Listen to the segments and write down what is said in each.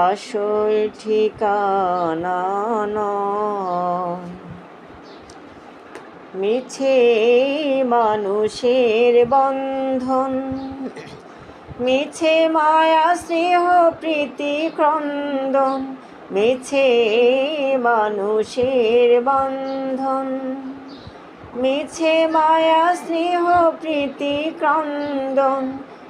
আসল ঠিকানা মিছে মানুষের বন্ধন, মিছে মায়া, স্নেহ, প্রীতি, ক্রন্দন, মিছে মানুষের বন্ধন, মিছে মায়া, স্নেহ, প্রীতি, ক্রন্দন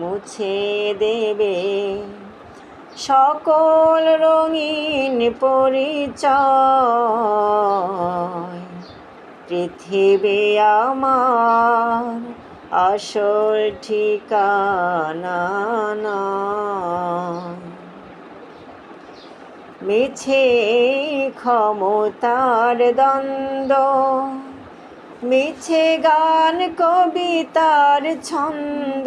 মুছে দেবে। সকল রঙিন পরিচয় পৃথিবী আমার আসল ঠিকানা মিছে ক্ষমতার দ্বন্দ্ব, মিছে গান কবিতার ছন্দ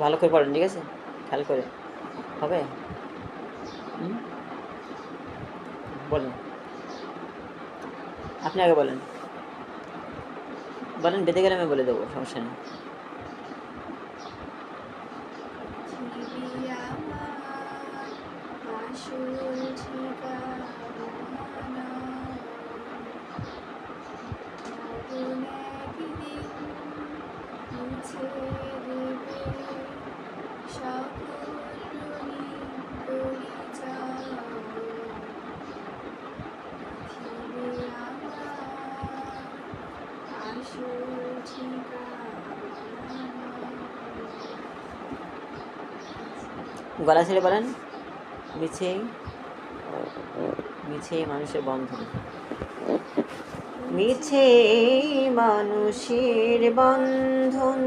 ভালো করে পড়েন ঠিক আছে? খেয়াল করে। হবে? বলেন। আপনি আগে বলেন। বলেন, বেঁধে গেলে আমি বলে দেবো, সমস্যা নেই। পৃথিবী আমার গলা ছেড়ে বলেন মিছে মিছে মানুষের বন্ধন। মিছে মানুষের বন্ধন।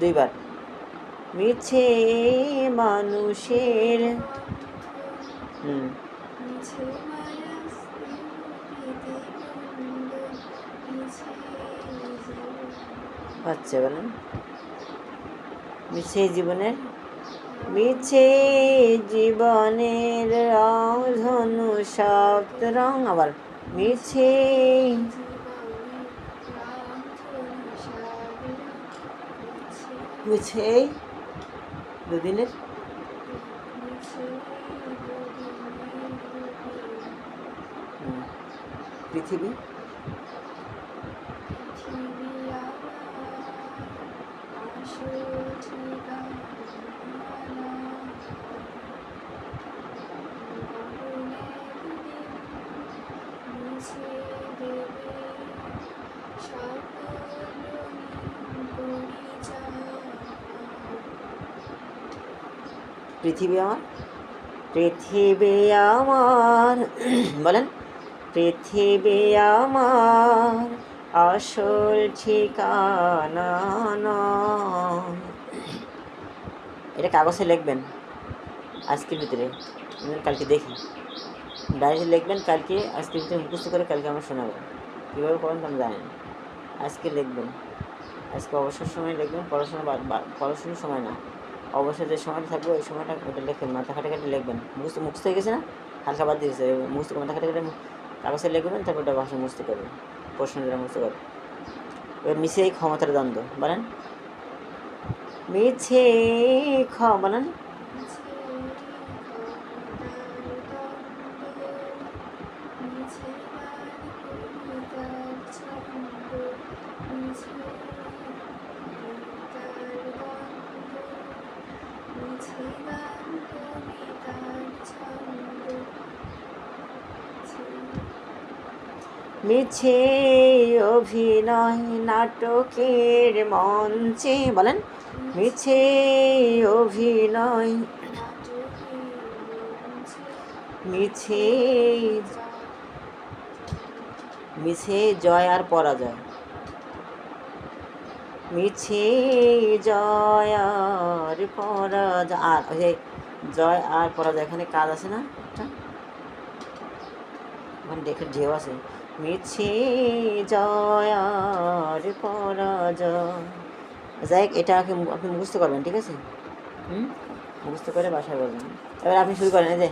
দুইবার। মিছে মানুষের হুম। মিছে হচ্ছে বলেন। মিছে জীবনের মিছে জীবনের রং ধনু শক্ত রং আবার মিছে মিছে দুদিনের পৃথিবী পৃথিবী আমার পৃথিবী আমার, বলেন, পৃথিবী আমার, আসল ঠিকানা। এটা কাগজে লিখবেন, আজকের ভিতরে কালকে দেখি ডায়েরিতে লিখবেন, কালকে, আজকের ভিতরে মুখস্থ করে কালকে আমরা শোনাবো কীভাবে করেন তো আমি জানি। আজকে লিখবেন আজকে অবসর সময় লিখবেন, পড়াশোনা পড়াশোনার সময় না অবশ্যই যে সময়টা থাকবে, ওই সময়টা ওটা লিখবেন মাথা খাটে খাটে লিখবেন। মুখস্থ মুখস্থ হয়ে গেছে না? হালকা বাদ দিয়েছে। মুখস্থ মাথা খাটে খাটে কাগজে লিখবেন, তারপর ওটা ভাষা মুখস্থ করবেন প্রশ্নটা মুখস্থ করবেন এবার মিছে ক্ষমতার দ্বন্দ্ব, বলেন। মিছে খ বলেন। মিছে অভিনয় নাটকের মঞ্চে বলেন? মিছে অভিনয় মিছে মিছে জয় আর পরাজয়। মিছে জয় আর পরাজয়। আর ওই জয় আর পরাজয়, এখানে কাজ আছে না? ওখানে দেখে ঢেউ আছে। মিছে জয় আর পরাজয়। যাই এটা আপনি মুখস্থ করবেন, ঠিক আছে? হুম? মুখস্থ করে বাসায় বলবেন। এবার আপনি শুরু করেন, এই যে।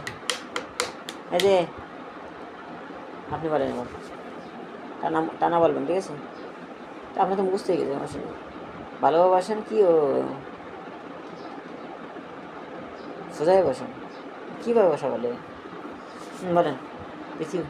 এই যে। আপনি বলেন এবার। টানা টানা বলবেন, ঠিক আছে? তা আপনার তো মুখস্থ গেছেন আসলে আসলে ভালোবাসেন কি ও? সোজাই বসেন। কীভাবে বসা বলে? বলেন পৃথিবী